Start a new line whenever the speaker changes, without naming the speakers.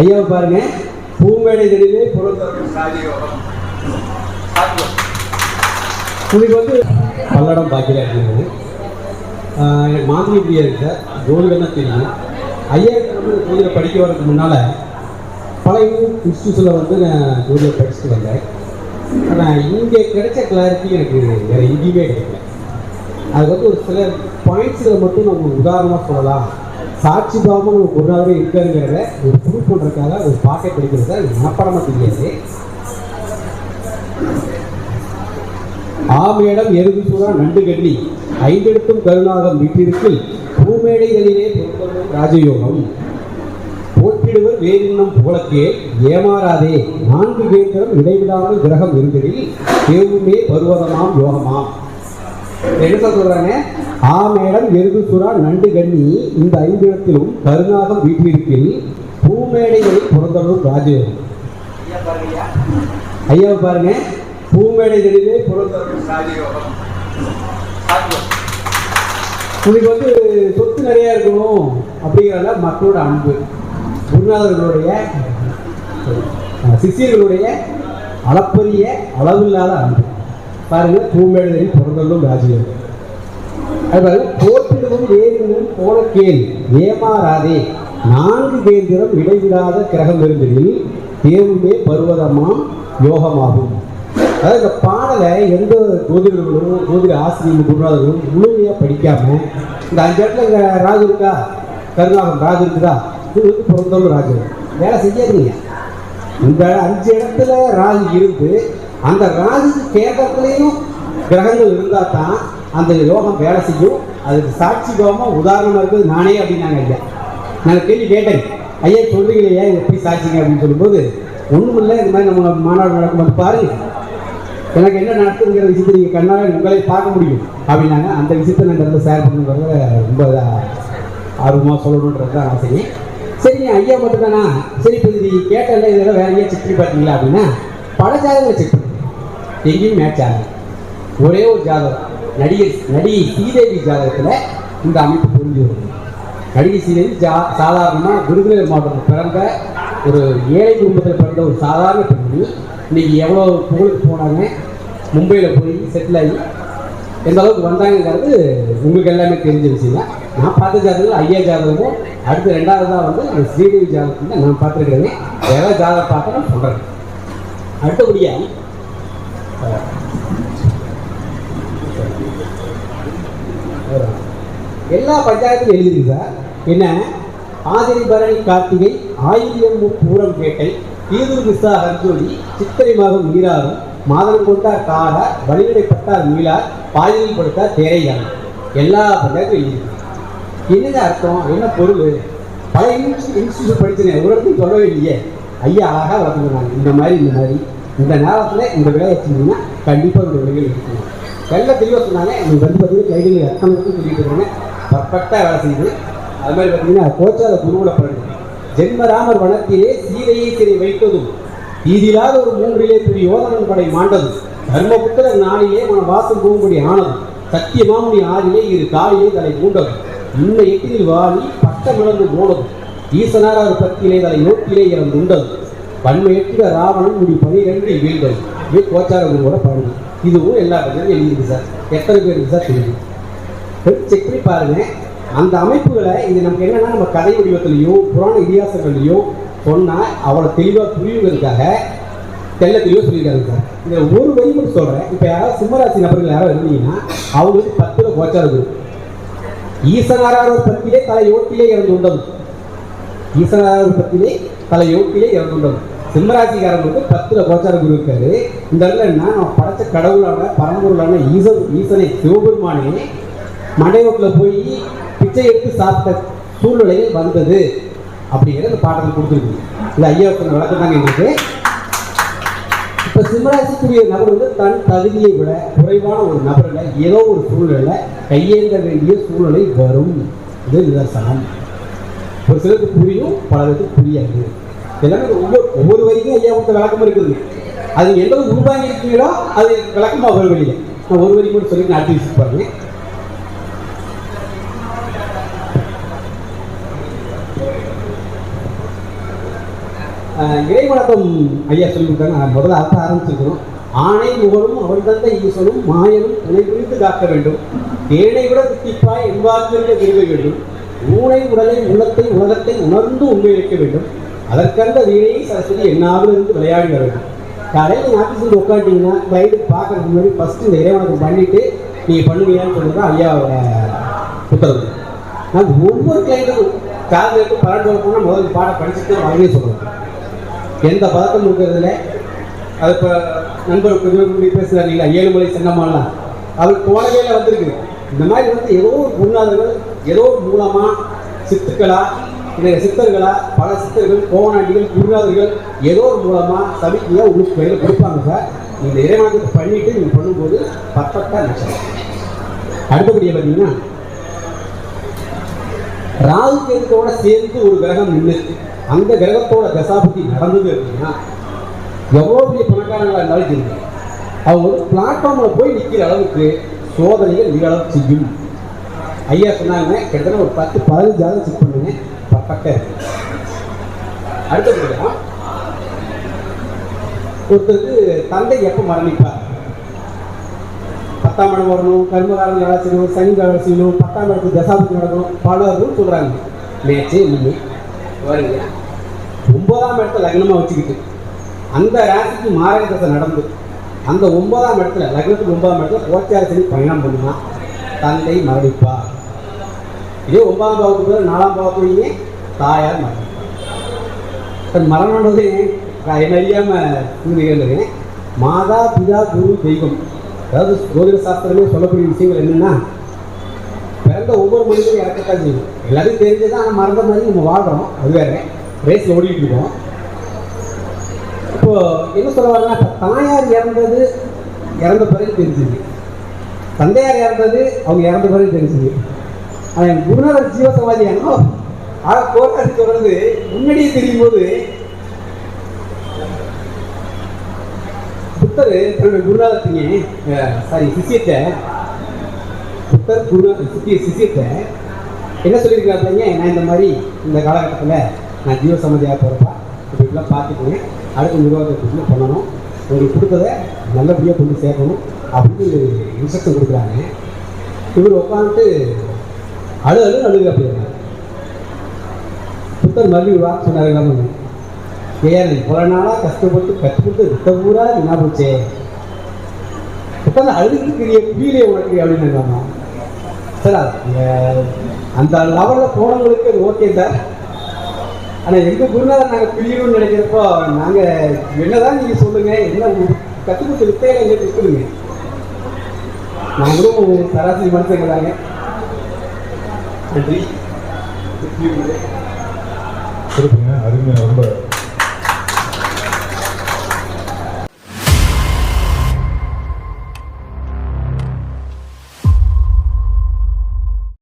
ஐயாவை பாருங்க. பூமேடை தெளிவே புறத்தரும் ராஜயோகம் உங்களுக்கு வந்து பல்லடம் பாக்கியில் இருக்கிறது எனக்கு மாதிரி இப்படியா இருக்க சார். தெரியும். ஐயா வந்து ஜோதிடம் படிக்க வரதுக்கு முன்னால் பல இன்ஸ்டியூஷனில் வந்து நான் ஜோதிடம் படிச்சுட்டு வந்தேன். ஆனால் இங்கே கிடைச்ச கிளாரிட்டி எனக்கு வேறு எங்கேயுமே கிடைக்கல. அது வந்து ஒரு சில பாயிண்ட்ஸில் மட்டும் நம்ம உதாரணமாக சொல்லலாம். சாட்சி பாவமும் நம்ம குருநாதரே இருக்காருங்கிறத ஒரு ப்ரூவ் பண்ணுறதுக்காக ஒரு பாட்டை படிக்கிறது மனப்படமாக தெரியாது ஆமேடம் எருது சூறா நண்டு கண்ணி. ஐந்தெடுத்தும் கருணாகம் வீட்டிற்கு பூமேடைகளிலே பொருத்தமும் ராஜயோகம். போற்றிடுவர் வேறின்னும் புகழக்கே ஏமாறாதே. நான்கு கேந்திரம் இடைவிடாமல் கிரகம் இருந்ததில் தேவுமே பருவதமாம் யோகமாம். என்ன சொல்றாங்க ஆ மேடம் எருது நண்டு கண்ணி இந்த ஐந்து இடத்திலும் கருணாகம் வீட்டிற்கில் பூமேடைகளில் பிறந்தவரும் ராஜயோகம் ஐயா பாருங்க பூமேடைகளிலே பிறந்தவரும் ராஜயோகம் உங்களுக்கு வந்து சொத்து நிறைய இருக்கணும் அப்படிங்கிறத மக்களோட அன்பு குருநாதர்களுடைய சிஷியர்களுடைய அளப்பரிய அளவில்லாத அன்பு. பாருங்க பூமேடைகளில் பிறந்ததும் ராஜ்யம் அதுபோல் போற்றிடுவோம் வேறினும் போல கேள் ஏமாறாதே. நான்கு கேந்திரம் இடைவிடாத கிரகம் இருந்ததில் தேர்வுமே பருவதமாம் யோகமாகும். அதாவது இந்த பாடலை எந்த ஜோதிடர்களும் ஜோதிட ஆசிரியர் குருநாதர்களும் முழுமையாக படிக்காம இந்த அஞ்சு இடத்துல இங்கே ராஜு இருக்கா? கருணாகம் ராஜு இருக்குதா? இது வந்து பிறந்தவங்க ராஜு. வேலை செய்யாதீங்க. இந்த அஞ்சு இடத்துல ராகு இருந்து அந்த ராஜுக்கு கேந்திரத்துலேயும் கிரகங்கள் இருந்தால் தான் அந்த யோகம் வேலை செய்யும். அதுக்கு சாட்சி கோபமாக உதாரணமாக இருக்குது. நானே அப்படின்னாங்க ஐயா. நான் கேள்வி கேட்டேன். ஐயா சொல்றீங்களே எப்படி சாட்சிங்க அப்படின்னு சொல்லும்போது ஒன்றும் இல்லை இந்த மாதிரி நம்ம மாநாடு நடக்கும்போது பாருங்க. எனக்கு என்ன நடக்குதுங்கிற விஷயத்தை நீங்கள் கண்ணால் உங்களை பார்க்க முடியும் அப்படின்னாங்க. அந்த விஷயத்தை நான் இந்த ஷேர் பண்ணுங்கிறத ரொம்ப ஆர்வமாக சொல்லணுன்றது தான் ஆசை. சரி நீ ஐயா மட்டும் தானா சரி இப்போ இது கேட்டல இதெல்லாம் வேற எங்கேயா செக் பண்ணி பார்த்தீங்களா அப்படின்னா பல ஜாதகங்களை செக் பண்ணுங்க. எங்கேயும் மேட்ச் ஆகும் ஒரே ஒரு ஜாதகம். நடிகை நடிகை ஸ்ரீதேவி ஜாதகத்தில் இந்த அமைப்பு புரிஞ்சு வருது நடிகை ஸ்ரீதேவி ஜா சாதாரணமாக விருதுநகர் மாவட்டத்தில் பிறந்த ஒரு ஏழை குடும்பத்தில் பிறந்த ஒரு சாதாரண பெண்ணி இன்னைக்கு எவ்வளோ புகழுக்கு போனாங்க மும்பையில் போய் செட்டில் ஆகி எந்த அளவுக்கு வந்தாங்கிறது உங்களுக்கு எல்லாமே தெரிஞ்ச விஷயம் தான். நான் பார்த்த ஜாதகம் ஐயா ஜாதகமும் அடுத்து ரெண்டாவதாக வந்து அந்த ஸ்ரீதேவி ஜாதகத்தில் நான் பார்த்துருக்கிறேன். எதாவது ஜாதகம் பார்த்து நான் சொல்கிறேன் அடுத்தபடியாக எல்லா பஞ்சாயத்துலையும் எழுதிருக்கு சார். என்ன? ஆதிரி பரணி கார்த்திகை ஆயிரம் பூரம் கேட்டை தீதுர் விசா ஹர்ஜோலி சித்திரை மாதம் நீராறும் மாதம் கொண்டார் காடா வழிநடைப்பட்டார் மீளார் பாதியில் கொடுத்தார் தேரையான். எல்லா பஞ்சாயத்தும் எழுதிருக்கு. என்னங்க அர்த்தம்? என்ன பொருள்? பல இன்ஸ்டியூட் படிச்சேன் ஒரு இடத்துக்கு சொல்லவே இல்லையே. ஐயா அழகாக வளர்த்துக்கிறாங்க இந்த மாதிரி இந்த மாதிரி. இந்த நேரத்தில் இந்த விலையை கண்டிப்பாக இந்த விலைகள் இருக்கணும் எல்லாம் தெளிவாக சொன்னாங்க. நீங்கள் வந்து பார்த்தீங்கன்னா கைடில் எத்தனை மட்டும் சொல்லிட்டு இருக்காங்க. பர்ஃபெக்டாக வேலை செய்யுது. அது மாதிரி பார்த்தீங்கன்னா கோச்சார குருவில் பாருங்க ஜென்மராமர் வனத்திலே சீரையை சிறை வைத்ததும் இதிலாத ஒரு மூன்றிலே திரு யோதனன் படை மாண்டதும் தர்மபுத்திர நாளிலே மன வாசம் போகும்படி ஆனதும் சத்தியமாமுனி ஆறிலே இரு காலிலே தலை மூண்டதும் இன்ன எட்டில் வாலி பட்டமிழந்து போனதும் ஈசனார் அவர் பத்தியிலே தலை நோக்கிலே இறந்து உண்டது பன்மையற்ற ராவணன் முடி பனிரெண்டில் வீழ்ந்தது இது கோச்சார குருவோட பாருங்க இதுவும் எல்லா பத்தியும் எழுதியிருக்கு சார். எத்தனை பேருக்கு சார் தெரியும் செக் பண்ணி பாருங்க. அந்த அமைப்புகளை இது நமக்கு என்னென்னா நம்ம கதை வடிவத்துலேயும் புராண இதிகாசங்கள்லையும் சொன்னால் அவ்வளோ தெளிவாக புரியுங்கிறதுக்காக தெல்ல தெளிவாக சொல்லியிருக்காங்க சார். இந்த ஒரு வரி மட்டும் சொல்கிறேன் இப்போ யாராவது சிம்மராசி நபர்கள் யாராவது இருந்தீங்கன்னா அவங்களுக்கு பத்தில் கோச்சார குரு ஈசனாரார் பத்திலே தலையோட்டிலே இறந்து உண்டது ஈசனாரார் பத்திலே தலையோட்டிலே இறந்து உண்டது சிம்மராசிக்காரங்களுக்கு வந்து பத்துல கோச்சார குரு இருக்காரு. இந்த இடத்துல என்ன நம்ம படைச்ச கடவுளான பரம்பொருளான ஈசன் ஈசனை சிவபெருமானே மண்டையோட்டில் போய் பிச்சை எடுத்து சாப்பிட்ட சூழ்நிலை வந்தது அப்படிங்கிற இந்த பாடத்தில் கொடுத்துருக்கு. இல்லை ஐயா சொன்ன விளக்கம் தாங்க எங்களுக்கு. இப்போ சிம்மராசிக்குரிய நபர் வந்து தன் தகுதியை விட குறைவான ஒரு நபரில் ஏதோ ஒரு சூழ்நிலை கையேந்த வேண்டிய சூழ்நிலை வரும். இது நிதர்சனம். ஒரு சிலருக்கு புரியும் பலருக்கு புரியாது. எல்லாமே ஒவ்வொரு ஒவ்வொரு வரிக்கும் ஐயா கொடுத்த விளக்கம் இருக்குது. அது எந்த உருவாங்கி இருக்கீங்களோ? அது விளக்கமாக ஒரு வழியில் நான் ஒரு வரி கூட சொல்லி நான் அடுத்த விஷயம் பாருங்க இறைவணக்கம் ஐயா சொல்லி கொடுத்தாங்க நான் முதல்ல அர்த்தம் ஆரம்பிச்சிருக்கிறோம். ஆணை முகனும் அவள் தந்த ஈசனும் மாயனும் துணை குறித்து காக்க வேண்டும். தேனை விட தித்திப்பாய் என்பார்க்கு விரும்ப வேண்டும் ஊனை உடலை உள்ளத்தை உலகத்தை உணர்ந்து உண்மை வைக்க வேண்டும். அதற்கந்த வீணை சரஸ்வதி என்னாவது இருந்து விளையாடி வரணும் வேண்டும் காலையில் நீங்கள் ஆஃபீஸில் உட்காந்துட்டீங்கன்னா கைடு பார்க்கறதுக்கு முன்னாடி ஃபஸ்ட்டு இந்த இறைவனுக்கு பண்ணிவிட்டு நீங்கள் பண்ணுவீங்கன்னு சொல்லுங்கள் ஐயாவோட புத்தகம். நான் ஒவ்வொரு கிளைண்ட்டுக்கும் காலையில் எடுத்து பன்னெண்டு போனால் முதல்ல பாடம் படிச்சுட்டு வாங்கி சொல்லுவேன் எந்த பதக்கம் இருக்கிறதுல அது இப்போ நண்பர் கொஞ்சம் பேசுகிறார் இல்லைங்களா ஏழுமலை சின்னம்மாலாம் அவர் போனவேல வந்திருக்கு. இந்த மாதிரி வந்து ஏதோ ஒரு பொருளாதாரங்கள் ஏதோ ஒரு மூலமாக சித்துக்களா இன்றைய சித்தர்களை பல சித்தர்கள் கோவநாட்டிகள் குருநாதர்கள் ஏதோ ஒரு மூலமாக சமிக்கையாக உங்களுக்கு கையில் கொடுப்பாங்க சார். இந்த இறைவனத்துக்கு பண்ணிட்டு நீங்கள் பண்ணும்போது பர்ஃபெக்டாக நிச்சயம் அடுத்தபடியாக பார்த்தீங்கன்னா ராகு கேதுக்கோட சேர்ந்து ஒரு கிரகம் நின்று அந்த கிரகத்தோட தசாபதி நடந்தது அப்படின்னா எவ்வளோ பெரிய பணக்காரங்களாக இருந்தாலும் தெரியும் அவங்க ஒரு பிளாட்ஃபார்மில் போய் நிற்கிற அளவுக்கு சோதனைகள் நிகழ செய்யும். ஐயா சொன்னாங்க கிட்டத்தட்ட ஒரு பத்து பதினஞ்சு ஆள் செக் பண்ணுங்க. பர்ஃபெக்டாக இருக்கு. ஒருத்தருக்கு தந்தை எப்போ மரணிப்பார்? பத்தாம் இடம் வரணும் கர்மகாலம் வேலை செய்யணும் சனி வேலை செய்யணும் பத்தாம் இடத்துக்கு தசாபதி நடக்கணும் பல ரூல் சொல்கிறாங்க நேற்று நீங்கள் வருங்க ஒன்பதாம் இடத்த லக்னமாக வச்சுக்கிட்டு அந்த ராசிக்கு மாரக தசை நடந்து அந்த ஒன்பதாம் இடத்துல லக்னத்துக்கு ஒன்பதாம் இடத்துல கோச்சார சனி பயணம் பண்ணுவான் தந்தை மரணிப்பார். இதே ஒன்பதாம் பாவத்துக்கு நாலாம் பாவத்துலேயே தாயார் மரணம். சார் மரணம்ன்றது நான் என்ன அறியாமல் நிகழ்ந்தது மாதா பிதா குரு தெய்வம். அதாவது ஜோதிட சாஸ்திரமே சொல்லக்கூடிய விஷயங்கள் என்னென்னா பிறந்த ஒவ்வொரு மனிதனும் இறக்கத்தான் செய்யும். எல்லாத்தையும் தெரிஞ்சதான் ஆனால் மறந்த மாதிரி நம்ம வாழ்கிறோம் அது வேறு. ரேஸில் ஓடிட்டு இருக்கோம். இப்போ என்ன சொல்ல வரேன்னா இப்போ தாயார் இறந்தது இறந்த பிறகு தெரிஞ்சுது. தந்தையார் இறந்தது அவங்க இறந்த பிறகு தெரிஞ்சுது. ஆனால் என் குருநாதர் ஜீவசமாதி ஆனோ ஆக கோட்டாசி தொடர்ந்து முன்னாடியே தெரியும் போது புத்தர் தன்னுடைய குருநாதத்திங்க சாரி சிசியத்தை புத்தர் குருநாத சிஷிய சிஷியத்தை என்ன சொல்லியிருக்காருங்க நான் இந்த மாதிரி இந்த காலகட்டத்தில் நான் ஜீவ சம்மதியாக போகிறப்பா இப்படிலாம் பார்த்துக்கோங்க அடுத்த நிர்வாகத்துக்கு பண்ணணும். உங்களுக்கு கொடுத்ததை நல்லபடியாக கொண்டு சேர்க்கணும் அப்படின்னு இன்ஸ்ட்ரக்ஷன் கொடுக்குறாங்க. இவர் உட்காந்துட்டு அழு அழு அழுகு புத்தர் மறுபடியும் வாக்கு சொன்னார் என்ன ஏன் பல நாளாக கஷ்டப்பட்டு கற்றுக்கிட்டு விட்ட பூரா என்ன போச்சே? உட்காந்து அழுதுக்கு புரியலையே உனக்கு அப்படின்னு சார் அந்த லெவலில் போனவங்களுக்கு அது ஓகே சார். ஆனால் எங்கள் குருநாதர் நாங்கள் பிரியணும்னு நினைக்கிறப்போ நாங்கள் என்னதான் நீங்கள் சொல்லுங்கள் என்ன கற்றுக் கொடுத்த வித்தையில எங்களுக்கு இருக்குதுங்க நாங்களும் சராசரி மனுஷங்க தாங்க. நன்றி.
திருப்பிங்க அருமையாக ரொம்ப